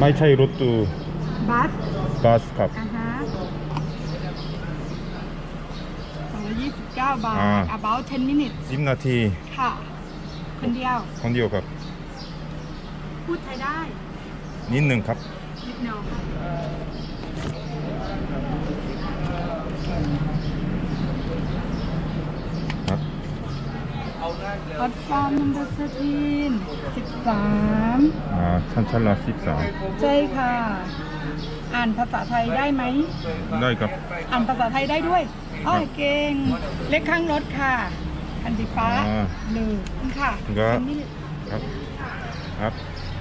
ไม่ใช่รถตู้บัสบัสครับ อ่าฮะสองร้อยยี่สิบเก้าบาท อ่า about 10 minutes 10นาทีค่ะ คนเดียว คนเดียวครับ พูดไทยได้นิดหนึ่งครับนิดหน่อย platform number 13 13สิบส 14. ใช่ค่ะ อ่านภาษาไทยได้ไหมได้ครับอ่านภาษาไทยได้ด้วยอ๋อเก่ง เล็กข้างรถค่ะ อันสีฟ้าหนึ่งค่ะครับ อัน,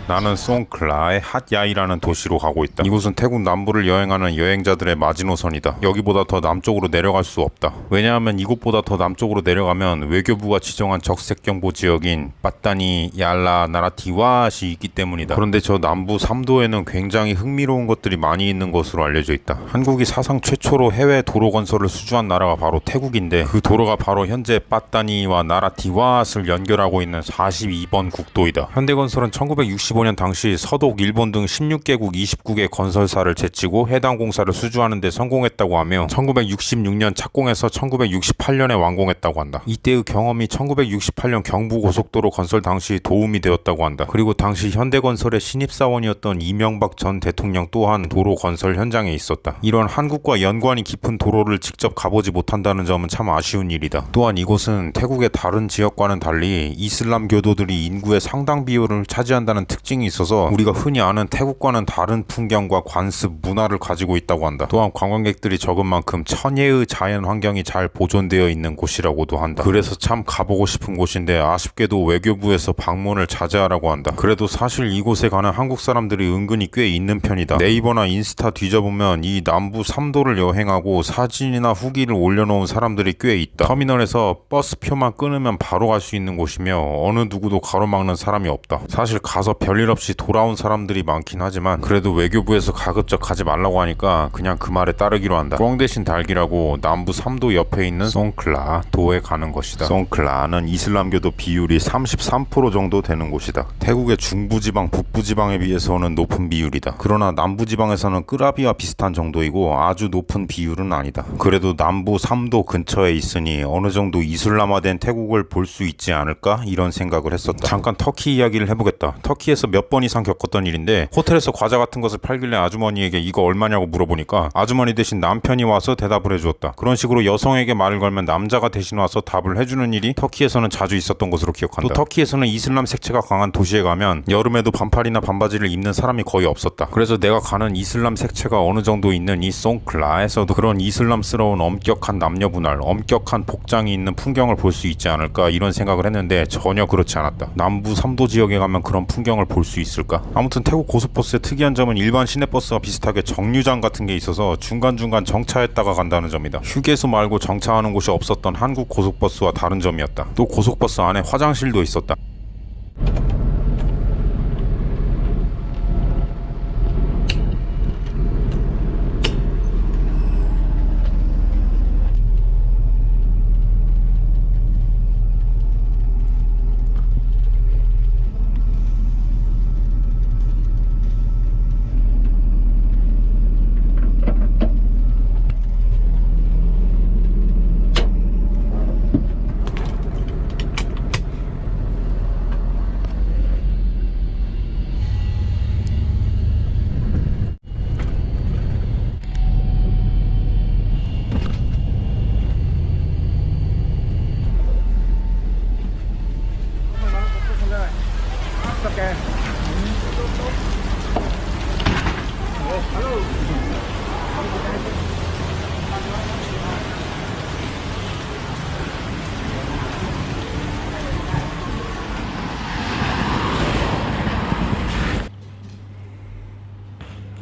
나는 송클라의 핫야이라는 도시로 가고 있다. 이곳은 태국 남부를 여행하는 여행자들의 마지노선이다. 여기보다 더 남쪽으로 내려갈 수 없다. 왜냐하면 이곳보다 더 남쪽으로 내려가면 외교부가 지정한 적색경보 지역인 빠따니, 얄라, 나라티와시 있기 때문이다. 그런데 저 남부 3도에는 굉장히 흥미로운 것들이 많이 있는 것으로 알려져 있다. 한국이 사상 최초로 해외 도로 건설을 수주한 나라가 바로 태국인데 그 도로가 바로 현재 빠따니와 나라티와스를 연결하고 있는 42번 국도이다. 현대건설은 1965년 당시 서독, 일본 등 16개국 29개 건설사를 제치고 해당 공사를 수주하는 데 성공했다고 하며 1966년 착공해서 1968년에 완공했다고 한다. 이때의 경험이 1968년 경부고속도로 건설 당시 도움이 되었다고 한다. 그리고 당시 현대건설의 신입사원이었던 이명박 전 대통령 또한 도로 건설 현장에 있었다. 이런 한국과 연관이 깊은 도로를 직접 가보지 못한다는 점은 참 아쉬운 일이다. 또한 이곳은 태국의 다른 지역과는 달리 이슬람 교도들이 인구의 상당 비율을 차지한다는 특징 이 있어서 우리가 흔히 아는 태국과는 다른 풍경과 관습, 문화를 가지고 있다고 한다. 또한 관광객들이 적은 만큼 천혜의 자연 환경이 잘 보존되어 있는 곳이라고도 한다. 그래서 참 가보고 싶은 곳인데 아쉽게도 외교부에서 방문을 자제하라고 한다. 그래도 사실 이곳에 가는 한국 사람들이 은근히 꽤 있는 편이다. 네이버나 인스타 뒤져보면 이 남부 3도를 여행하고 사진이나 후기를 올려놓은 사람들이 꽤 있다. 터미널에서 버스표만 끊으면 바로 갈 수 있는 곳이며 어느 누구도 가로막는 사람이 없다. 사실 가서 별일 없이 돌아온 사람들이 많긴 하지만 그래도 외교부에서 가급적 가지 말라고 하니까 그냥 그 말에 따르기로 한다. 꽝 대신 달기라고 남부 3도 옆에 있는 송클라 도에 가는 것이다. 송클라는 이슬람교도 비율이 33% 정도 되는 곳이다. 태국의 중부지방, 북부지방에 비해서는 높은 비율이다. 그러나 남부지방에서는 끄라비와 비슷한 정도이고 아주 높은 비율은 아니다. 그래도 남부 3도 근처에 있으니 어느 정도 이슬람화된 태국을 볼 수 있지 않을까 이런 생각을 했었다. 잠깐 터키 이야기를 해보겠다. 터키에서 몇 번 이상 겪었던 일인데 호텔에서 과자 같은 것을 팔길래 아주머니에게 이거 얼마냐고 물어보니까 아주머니 대신 남편이 와서 대답을 해주었다. 그런 식으로 여성에게 말을 걸면 남자가 대신 와서 답을 해주는 일이 터키에서는 자주 있었던 것으로 기억한다. 또 터키에서는 이슬람 색채가 강한 도시에 가면 여름에도 반팔이나 반바지를 입는 사람이 거의 없었다. 그래서 내가 가는 이슬람 색채가 어느 정도 있는 이 송클라에서도 그런 이슬람스러운 엄격한 남녀 분할, 엄격한 복장이 있는 풍경을 볼 수 있지 않을까 이런 생각을 했는데 전혀 그렇지 않았다. 남부 3도 지역에 가면 그런 풍경을 볼 수 있을까? 아무튼 태국 고속버스의 특이한 점은 일반 시내버스와 비슷하게 정류장 같은 게 있어서 중간중간 정차했다가 간다는 점이다. 휴게소 말고 정차하는 곳이 없었던 한국 고속버스와 다른 점이었다. 또 고속버스 안에 화장실도 있었다.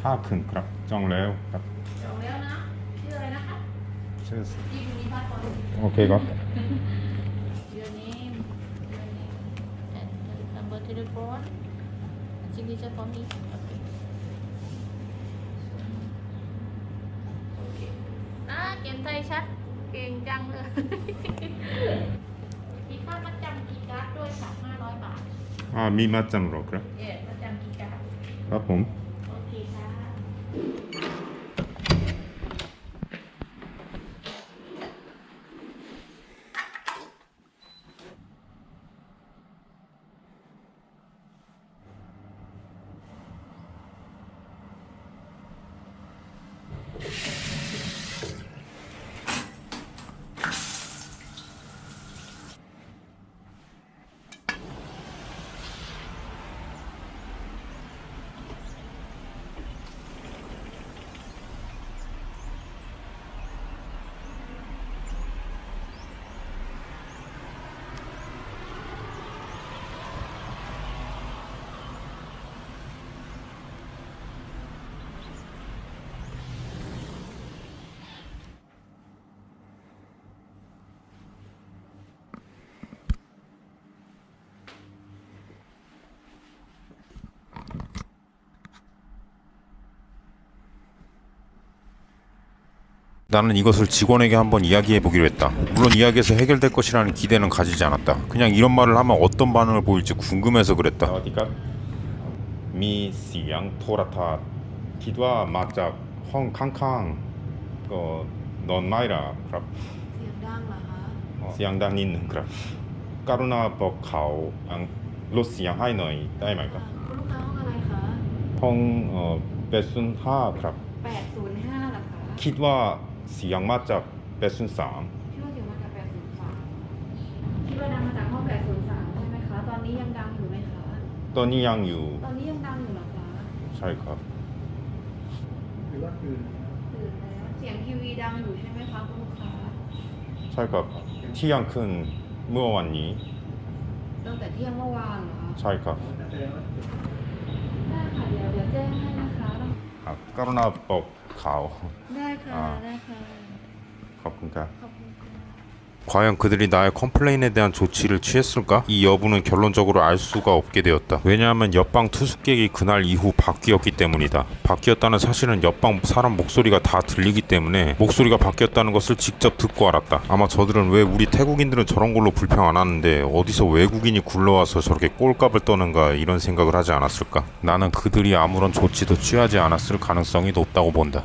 าครึ่งครับจองแล้วครับจองแล้วนะชื่ออะไรนะคะชื่อที่อยู่ในพาสปอร์ตโอเคครับ your name your name and the number telephone signature for me okay okay อ่าเขียนไทยชัดเก่งจังเลยมีค่ามัดจำกีย์การ์ดด้วยค่ะ500 บาทอ่ามีมาจำหรอครับ เย่มัดจำกีย์การ์ดครับผม 나는 이것을 직원에게 한번 이야기해 보기로 했다. 물론 이야기에서 해결될 것이라는 기대는 가지지 않았다. 그냥 이런 말을 하면 어떤 반응을 보일지 궁금해서 ส 그랬다. วัสดีครับ มีเสียงโทรทัศน์คิดว่ามาจากห้องข้างๆ ก็นอนไม่หลับครับ เสียงดังเหรอคะ เสียงดังนิดหนึ่งครับ กรุณาบอก เขาอังลดเสียงให้หน่อยได้ไหมครับคุณลูกค้าห้องอะไรคะห้องเอ่อเป็ดซุนห้าครับ805เหรอคะคิดว่าเสียงมาจากเป็ดซุนสามคิดว่าเสียงมาจาก803คิดว่าดังมาจากห้อง803ใช่ไหมคะ ตอนนี้ยังดังอยู่ไหมคะ ตอนนี้ยังอยู่ ตอนนี้ยังดังอยู่เหรอคะ ใช่ครับตื่นแล้ว เสียงทีวีดังอยู่ใช่ไหมคะคุณลูกค้า ใช่ครับเที่ยงคืนเมื่อวันนี้ ตั้งแต่เที่ยงเมื่อวานเหรอคะใช่ครับได้ค่ะ เดี๋ยวเดี๋ยวแจ้งให้นะคะ ครับกรุณาบอก เขาได้ค่ะอ่าได้ค่ะ ขอบคุณครับ ขอบคุณค่ะ 과연 그들이 나의 컴플레인에 대한 조치를 취했을까? 이 여부는 결론적으로 알 수가 없게 되었다. 왜냐하면 옆방 투숙객이 그날 이후 바뀌었기 때문이다. 바뀌었다는 사실은 옆방 사람 목소리가 다 들리기 때문에 목소리가 바뀌었다는 것을 직접 듣고 알았다. 아마 저들은 왜 우리 태국인들은 저런 걸로 불평 안 하는데 어디서 외국인이 굴러와서 저렇게 꼴값을 떠는가 이런 생각을 하지 않았을까? 나는 그들이 아무런 조치도 취하지 않았을 가능성이 높다고 본다.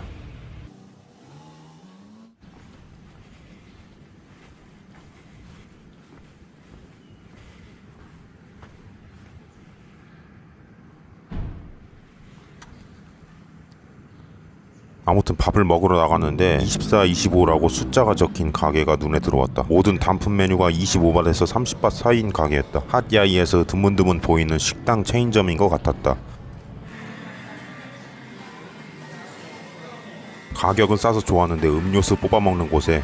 아무튼 밥을 먹으러 나갔는데 24, 25라고 숫자가 적힌 가게가 눈에 들어왔다. 모든 단품 메뉴가 25바트에서 30바 사이인 가게였다. 핫야이에서 드문드문 보이는 식당 체인점인 것 같았다. 가격은 싸서 좋았는데 음료수 뽑아 먹는 곳에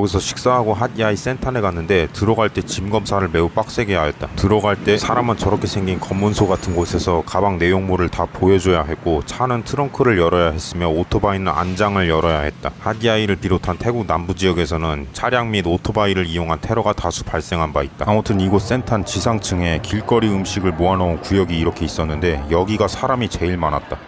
거기서 식사하고 핫야이 센탄에 갔는데 들어갈 때 짐 검사를 매우 빡세게 하였다. 들어갈 때 사람은 저렇게 생긴 검문소 같은 곳에서 가방 내용물을 다 보여줘야 했고 차는 트렁크를 열어야 했으며 오토바이는 안장을 열어야 했다. 핫야이를 비롯한 태국 남부 지역에서는 차량 및 오토바이를 이용한 테러가 다수 발생한 바 있다. 아무튼 이곳 센탄 지상층에 길거리 음식을 모아놓은 구역이 이렇게 있었는데 여기가 사람이 제일 많았다.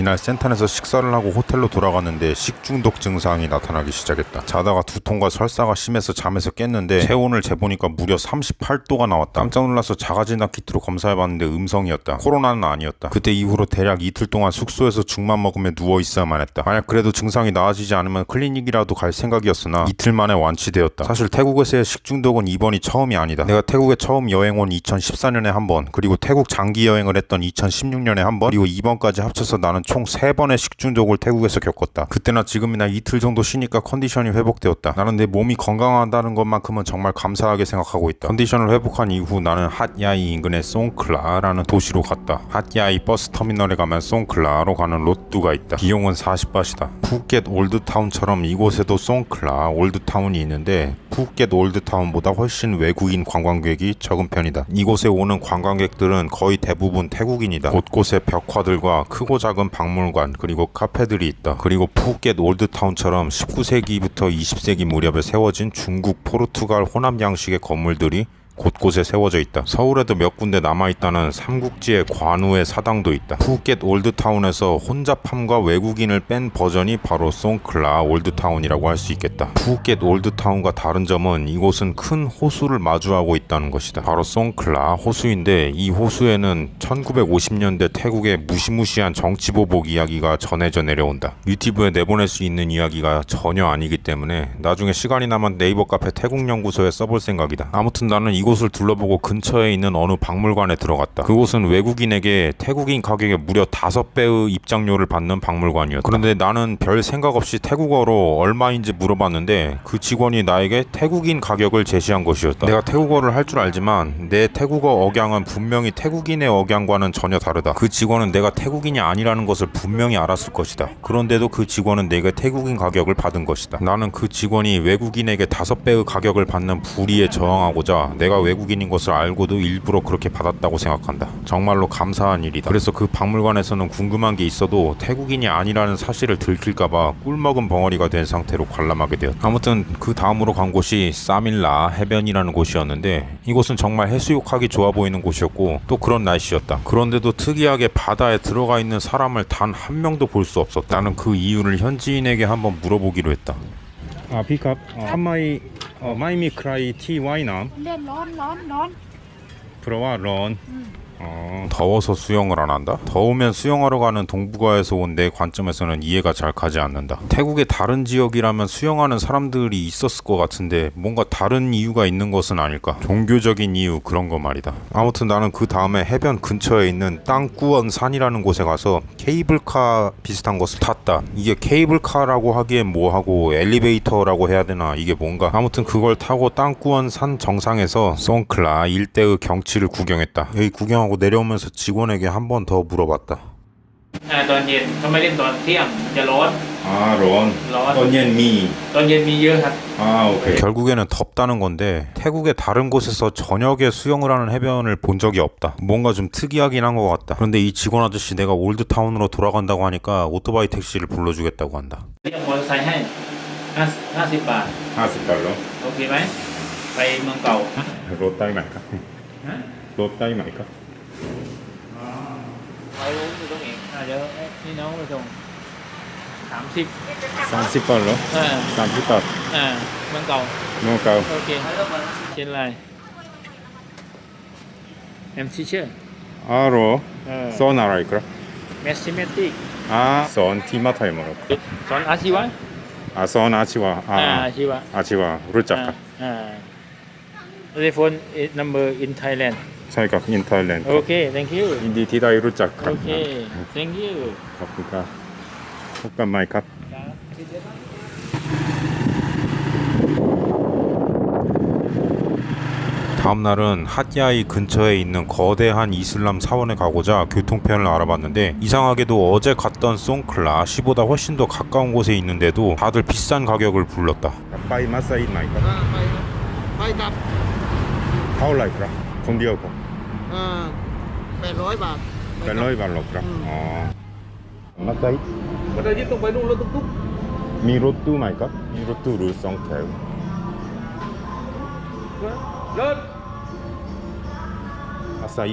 이날 센탄에서 식사를 하고 호텔로 돌아갔는데 식중독 증상이 나타나기 시작했다. 자다가 두통과 설사가 심해서 잠에서 깼는데 체온을 재보니까 무려 38도가 나왔다. 깜짝 놀라서 자가진단 키트로 검사해봤는데 음성이었다. 코로나는 아니었다. 그때 이후로 대략 이틀 동안 숙소에서 죽만 먹으며 누워 있어야만 했다. 만약 그래도 증상이 나아지지 않으면 클리닉이라도 갈 생각이었으나 이틀 만에 완치되었다. 사실 태국에서의 식중독은 이번이 처음이 아니다. 내가 태국에 처음 여행 온 2014년에 한 번, 그리고 태국 장기 여행을 했던 2016년에 한 번, 그리고 이번까지 합쳐서 나는 총 3번의 식중독을 태국에서 겪었다. 그때나 지금이나 이틀 정도 쉬니까 컨디션이 회복되었다. 나는 내 몸이 건강하다는 것만큼은 정말 감사하게 생각하고 있다. 컨디션을 회복한 이후 나는 핫야이 인근의 송클라라는 도시로 갔다. 핫야이 버스 터미널에 가면 송클라로 가는 로뚜가 있다. 비용은 40바트이다. 푸켓 올드타운처럼 이곳에도 송클라 올드타운이 있는데 푸켓 올드타운보다 훨씬 외국인 관광객이 적은 편이다. 이곳에 오는 관광객들은 거의 대부분 태국인이다. 곳곳에 벽화들과 크고 작은 박물관 그리고 카페들이 있다. 그리고 푸켓 올드타운처럼 19세기부터 20세기 무렵에 세워진 중국, 포르투갈 호남 양식의 건물들이 곳곳에 세워져 있다. 서울에도 몇 군데 남아있다는 삼국지의 관우의 사당도 있다. 푸켓 올드타운에서 혼잡함과 외국인을 뺀 버전이 바로 송클라 올드타운이라고 할 수 있겠다. 푸켓 올드타운과 다른 점은 이곳은 큰 호수를 마주하고 있다는 것이다. 바로 송클라 호수인데 이 호수에는 1950년대 태국의 무시무시한 정치보복 이야기가 전해져 내려온다. 유튜브에 내보낼 수 있는 이야기가 전혀 아니기 때문에 나중에 시간이 나면 네이버 카페 태국연구소에 써볼 생각이다. 아무튼 나는 이곳 이곳을 둘러보고 근처에 있는 어느 박물관에 들어갔다. 그곳은 외국인에게 태국인 가격의 무려 5배의 입장료를 받는 박물관이었다. 그런데 나는 별 생각 없이 태국어로 얼마인지 물어봤는데 그 직원이 나에게 태국인 가격을 제시한 것이었다. 내가 태국어를 할 줄 알지만 내 태국어 억양은 분명히 태국인의 억양과는 전혀 다르다. 그 직원은 내가 태국인이 아니라는 것을 분명히 알았을 것이다. 그런데도 그 직원은 내게 태국인 가격을 받은 것이다. 나는 그 직원이 외국인에게 다섯 배의 가격을 받는 불의에 저항하고자 내가 외국인인 것을 알고도 일부러 그렇게 받았다고 생각한다. 정말로 감사한 일이다. 그래서 그 박물관에서는 궁금한 게 있어도 태국인이 아니라는 사실을 들킬까봐 꿀먹은 벙어리가 된 상태로 관람하게 되었다. 아무튼 그 다음으로 간 곳이 사밀라 해변이라는 곳이었는데 이곳은 정말 해수욕하기 좋아 보이는 곳이었고 또 그런 날씨였다. 그런데도 특이하게 바다에 들어가 있는 사람을 단 한 명도 볼 수 없었다. 나는 그 이유를 현지인에게 한번 물어보기로 했다. อ่าพี่ครับทำไมไม่มีใครที่ว่ายน้ำเล่นร้อนร้อนร้อนเพราะว่าร้อน อ 어, 더워서 수영을 안 한다? 더우면 수영하러 가는 동북아에서 온 내 관점에서는 이해가 잘 가지 않는다. 태국의 다른 지역이라면 수영하는 사람들이 있었을 것 같은데 뭔가 다른 이유가 있는 것은 아닐까? 종교적인 이유 그런 거 말이다. 아무튼 나는 그 다음에 해변 근처에 있는 땅꾸원 산이라는 곳에 가서 케이블카 비슷한 것을 탔다. 이게 케이블카라고 하기엔 뭐하고 엘리베이터라고 해야 되나 이게 뭔가? 아무튼 그걸 타고 땅꾸원 산 정상에서 송클라 일대의 경치를 구경했다. 여기 구경 하고 내려오면서 직원에게 한 번 더 물어봤다. อ่าตอนเย็นเขาไม่เล่นตอนเที่ยงมันจะร้อน 아 런. 런. 언옌미. ตอนเย็นมีเยอะครับ 아 오케이. 결국에는 덥다는 건데 태국의 다른 곳에서 저녁에 수영을 하는 해변을 본 적이 없다. 뭔가 좀 특이하긴 한 것 같다. 그런데 이 직원 아저씨 내가 올드타운으로 돌아간다고 하니까 오토바이 택시를 불러주겠다고 한다. เรียกมอเตอร์ไซค์ให้ห้าห้าสิบบาท 하스달러. โอเคไหม ไปเมืองเก่า 로따이 말까? 로따이 말까? ไว้รู้อยู่ตรงนี้อ่เดี๋ยวนี่น้องไปส่งสามสิบสามสิบปอนด์เหรอสามสิบปอนด์อ่าเมืองเก่าเมืองเก่าโอเคเช่นไรเอ็มซีเชื่ออ๋อเหรอสอนอะไรครับแมสซิเมติกอ่าสอนที่มัธยมเหรอครับสอนอาชีวะอ่าสอนอาชีวะอ่าอาอาชีวะอาชีวะรู้จักครับ อ่า telephone number ในไทยแลนด์ 사이가 인타일랜드. โอเค thank you 인디 디다이 루짜카. โอเค thank you 바쁘가. 혹간 마이카. 다음 날은 핫야이 근처에 있는 거대한 이슬람 사원에 가고자 교통편을 알아봤는데 이상하게도 어제 갔던 송클라 시보다 훨씬 더 가까운 곳에 있는데도 다들 비싼 가격을 불렀다. 빠이 마사이 마이카. ไปไปกลับ 파울라이크라. 콘디오고. แปดร้อยบาทแปดร้อยบาทหรอครับ อ๋อมาไกลมาได้ยินตรงไปนู่นรถตุ๊กมีรถตู้ไหมครับ มีรถตู้หรือสองแถวรถมาไซย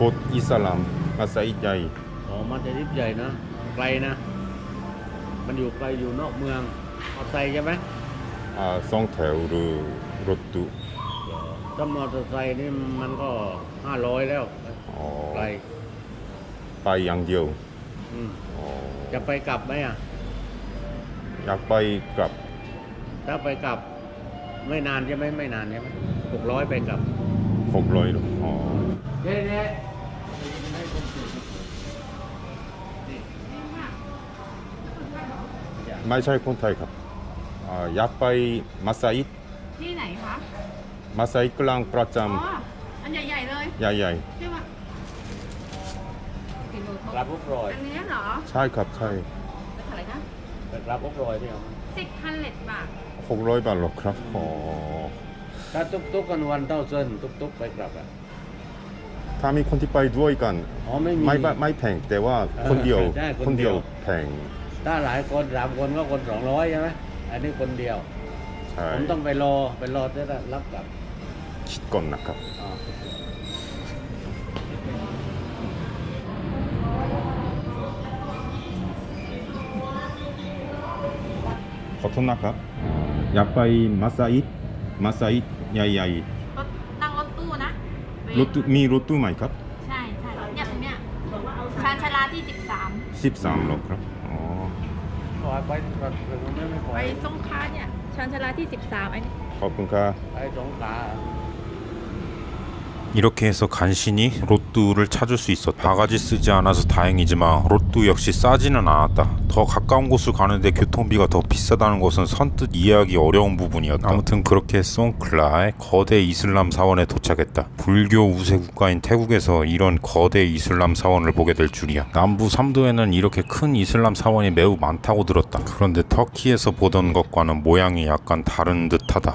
ปดอิสลามมาศัยใจอ๋อมัสยิดใหญ่นะ ไกลนะ มันอยู่ไกลอยู่นอกเมืองมาไซใช่ไหมอ่าสองแถวหรือรถตู้ ถ้ามอเตอร์ไซค์นี่มันก็ห้าร้อยแล้วไปไปอย่างเดียวจะไปกลับไหมอะ อยากไปกลับถ้าไปกลับ ไม่นานใช่ไหมไม่นานใช่ไหมหกร้อยไปกลับหกร้อยหรออ๋อเจ๊เจ๊ไม่ใช่คนไทยครับอยากไปมาซายิดที่ไหนคะ มาใส่กลางประจำอ๋ออันใหญ่ๆเลยใหญ่ใช่ป่ะกินโรับอุปรอยอันนี้เหรอใช่ครับใช่แล้วอะไรนะรับอุปรอยพี่เอาสิบพันเลตบาทหกร้อยบาทหรอครับอ๋อถ้าตุ๊กตุ๊กกันวันเต่าเซินตุ๊กตุ๊กไปกลับอะถ้ามีคนที่ไปด้วยกัน อ๋อไม่มี ไม่ไม่แพงแต่ว่าคนเดียวใช่คนเดียวแพงถ้าหลายคนสามคนก็คนสองร้อยใช่ไหมอันนี้คนเดียวผมต้องไปรอไปรอจะได้รับกลับ 기껏 낙값 อ๋อ 버튼 낙값 약바이 마사이 마사이 야이야이 รถนั่งรถตู้นะ 로뚜 미 로뚜 마이 값 ใช่ใช่เนี่ยตรงเนี้ยชานชาลาที่ 13 13로 크라 어 ปล่อยไปแบบไม่ไม่ปล่ ไป อย สงขลาเนี่ยชานชาลาที่ 13ไอ้นี่ 거pun카 ไปสงขลา 아 이렇게 해서 간신히 로뚜를 찾을 수 있었다. 바가지 쓰지 않아서 다행이지만 로뚜 역시 싸지는 않았다. 더 가까운 곳을 가는데 교통비가 더 비싸다는 것은 선뜻 이해하기 어려운 부분이었다. 아무튼 그렇게 송클라의 거대 이슬람 사원에 도착했다. 불교 우세 국가인 태국에서 이런 거대 이슬람 사원을 보게 될 줄이야. 남부 삼도에는 이렇게 큰 이슬람 사원이 매우 많다고 들었다. 그런데 터키에서 보던 것과는 모양이 약간 다른 듯하다.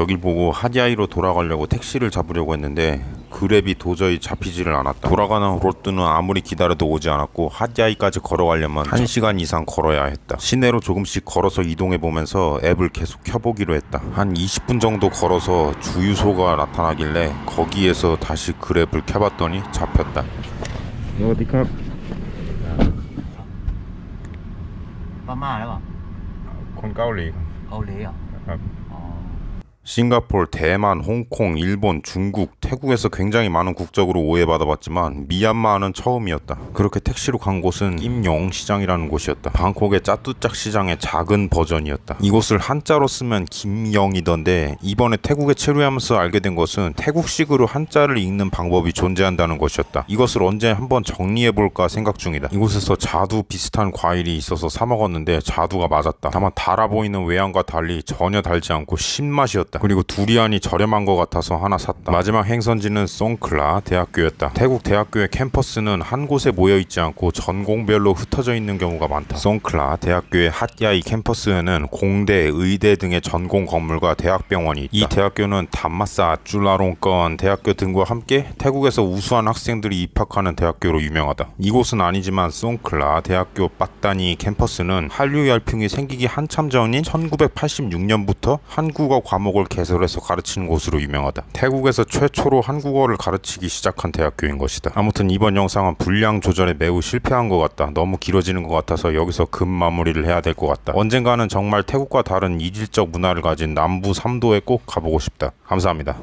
여길 보고 하디아이로 돌아가려고 택시를 잡으려고 했는데 그랩이 도저히 잡히지를 않았다. 돌아가는 로뚜는 아무리 기다려도 오지 않았고 하디아이까지 걸어가려면 1시간 이상 걸어야 했다. 시내로 조금씩 걸어서 이동해 보면서 앱을 계속 켜보기로 했다. 한 20분 정도 걸어서 주유소가 나타나길래 거기에서 다시 그랩을 켜봤더니 잡혔다. 어디가? พม่าหรือเปล่า 콘 까올리 เกาหลีเหรอ ครับ อ๋อ 싱가폴, 대만, 홍콩, 일본, 중국, 태국에서 굉장히 많은 국적으로 오해받아봤지만 미얀마는 처음이었다. 그렇게 택시로 간 곳은 김용 시장이라는 곳이었다. 방콕의 짜뚜짝 시장의 작은 버전이었다. 이곳을 한자로 쓰면 김영이던데 이번에 태국에 체류하면서 알게 된 것은 태국식으로 한자를 읽는 방법이 존재한다는 것이었다. 이것을 언제 한번 정리해볼까 생각 중이다. 이곳에서 자두 비슷한 과일이 있어서 사 먹었는데 자두가 맞았다. 다만 달아 보이는 외양과 달리 전혀 달지 않고 신맛이었다. 그리고 두리안이 저렴한 것 같아서 하나 샀다. 마지막 행선지는 송클라 대학교였다. 태국 대학교의 캠퍼스는 한 곳에 모여 있지 않고 전공별로 흩어져 있는 경우가 많다. 송클라 대학교의 핫야이 캠퍼스에는 공대, 의대 등의 전공 건물과 대학병원이 있다. 이 대학교는 담마사 쭈라롱건 대학교 등과 함께 태국에서 우수한 학생들이 입학하는 대학교로 유명하다. 이곳은 아니지만 송클라 대학교 빠따니 캠퍼스는 한류 열풍이 생기기 한참 전인 1986년부터 한국어 과목을 개설해서 가르치는 곳으로 유명하다. 태국에서 최초로 한국어를 가르치기 시작한 대학교인 것이다. 아무튼 이번 영상은 분량 조절에 매우 실패한 것 같다. 너무 길어지는 것 같아서 여기서 급 마무리를 해야 될 것 같다. 언젠가는 정말 태국과 다른 이질적 문화를 가진 남부 삼도에 꼭 가보고 싶다. 감사합니다.